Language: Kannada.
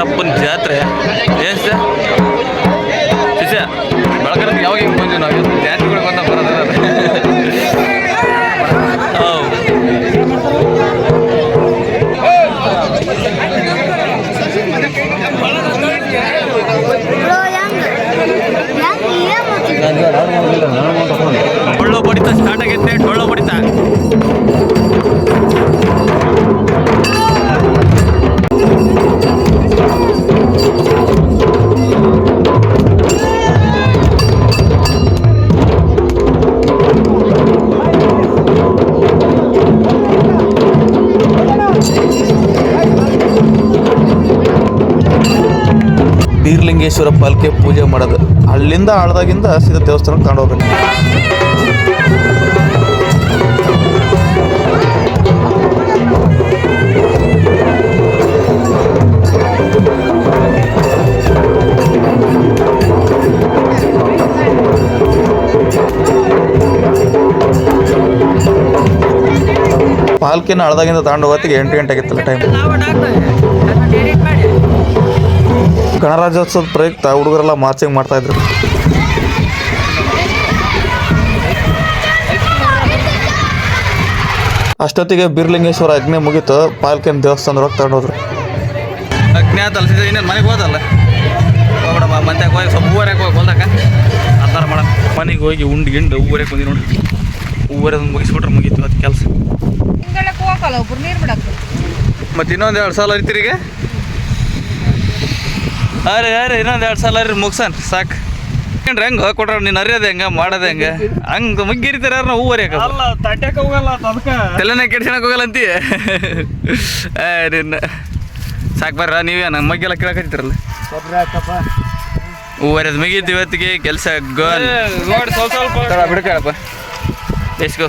ಬೀರಪ್ಪನ ಜಾತ್ರೆ. ಏನು ಸರ್ ಶಿಷ್ಯ ಬೆಳಕರ ಯಾವಾಗ ಹಿಂಗೆ ಬಂದ್ವಿ ನಾವು? ಇವತ್ತು ಜಾತ್ರೆಗಳು ಬಂದ ಬರೋದಿಲ್ಲ ಹೌದು. ಬೀರ್ಲಿಂಗೇಶ್ವರ ಪಾಲ್ಕೆ ಪೂಜೆ ಮಾಡೋದು. ಅಲ್ಲಿಂದ ಆಳ್ದಾಗಿಂದ ಸೀದಾ ದೇವಸ್ಥಾನಕ್ಕೆ ತಗೊಂಡು ಹೋಗ್ಬೇಕು ಪಾಲ್ಕಿನ ಅಳದಾಗಿಂದ ತಗೊಂಡು ಹೋಗೋತ್ತಿಗೆ ಎಂಟು ಗಂಟೆ ಆಗಿತ್ತಲ್ಲ ಟೈಮ್ ಗಣರಾಜ್ಯೋತ್ಸವದ ಪ್ರಯುಕ್ತ ಹುಡುಗರೆಲ್ಲ ಮಾರ್ಚಿಂಗ್ ಮಾಡ್ತಾ ಇದ್ರು. ಅಷ್ಟೊತ್ತಿಗೆ ಬಿರ್ಲಿಂಗೇಶ್ವರ ಅಗ್ನಿ ಮುಗೀತು. ಪಾಲ್ಕಿನ ದೇವಸ್ಥಾನದೊಳಗೆ ತಗೊಂಡೋದ್ರು. ಅಜ್ಞಾತ ಅಲ್ಸಿದ್ರೆ ಇನ್ನೇನು ಮನೆಗೆ ಹೋದಲ್ಲ? ಹೋಗ್ಬಿಡಮ್ಮ ಮತ್ತೆ ಹೋಗಿ ಸ್ವಲ್ಪ ಹೂವರೆಗೆ ಹೋಗಿ ಹೊಲ್ದಾಗ ಅದಾರ ಮಾಡ. ಮನೆಗೆ ಹೋಗಿ ಉಂಡು ಗಿಂಡು ಊರಾಗ ಬಂದು ನೋಡಿ. ಊರದ ಮುಗಿಸ್ಬಿಟ್ರೆ ಮುಗೀತು ಅದು ಕೆಲಸ. ಒಬ್ರು ನೀರು ಬಿಡಕ್ಕೆ. ಮತ್ತು ಇನ್ನೊಂದು ಎರಡು ಸಲ ಐತಿರಿಗೆ ಅರೆ ಅರೆ ಇನ್ನೊಂದು ಎರಡು ಸಲ ರೀ ಮುಗ್ಸನ್ ಸಾಕು. ಏನ್ರಿ ಹೆಂಗೆ ಕೊಟ್ರ ನೀನು ಅರಿಯೋದು ಹೆಂಗೆ? ಮಾಡೋದು ಹೆಂಗೆ? ಹಂಗೆ ಮುಗ್ಗಿರಿತಾರೆ ಯಾರು ನಾವು ಅರಿಯಕ ಅಲ್ಲ ತಟ್ಯಾಕ ಹೋಗಲ್ಲ ಅದಕ್ಕೆ. ತಲೆನೇ ಕೆಡ್ಸಣಕ್ಕೆ ಹೋಗಲ್ಲ ಅಂತೀಯ? ಏ ನಿನ್ನ. ಸಾಕು ಬರ್ರ ನೀವೇ ನಂಗೆ ಮಗ್ಗೆಲ್ಲ ಕೇಳಕತ್ತಿರಲ್ಲ ಹೂ ಹೂವರಿದ ಮುಗೀತು ಇವತ್ತಿಗೆ ಕೆಲಸ ಗೋಲ್ ನೋಡಿ ಸ್ವಲ್ಪ ಸ್ವಲ್ಪ. ಬಿಡ್ಕಳಪ್ಪ ಎಸ್ಕೋ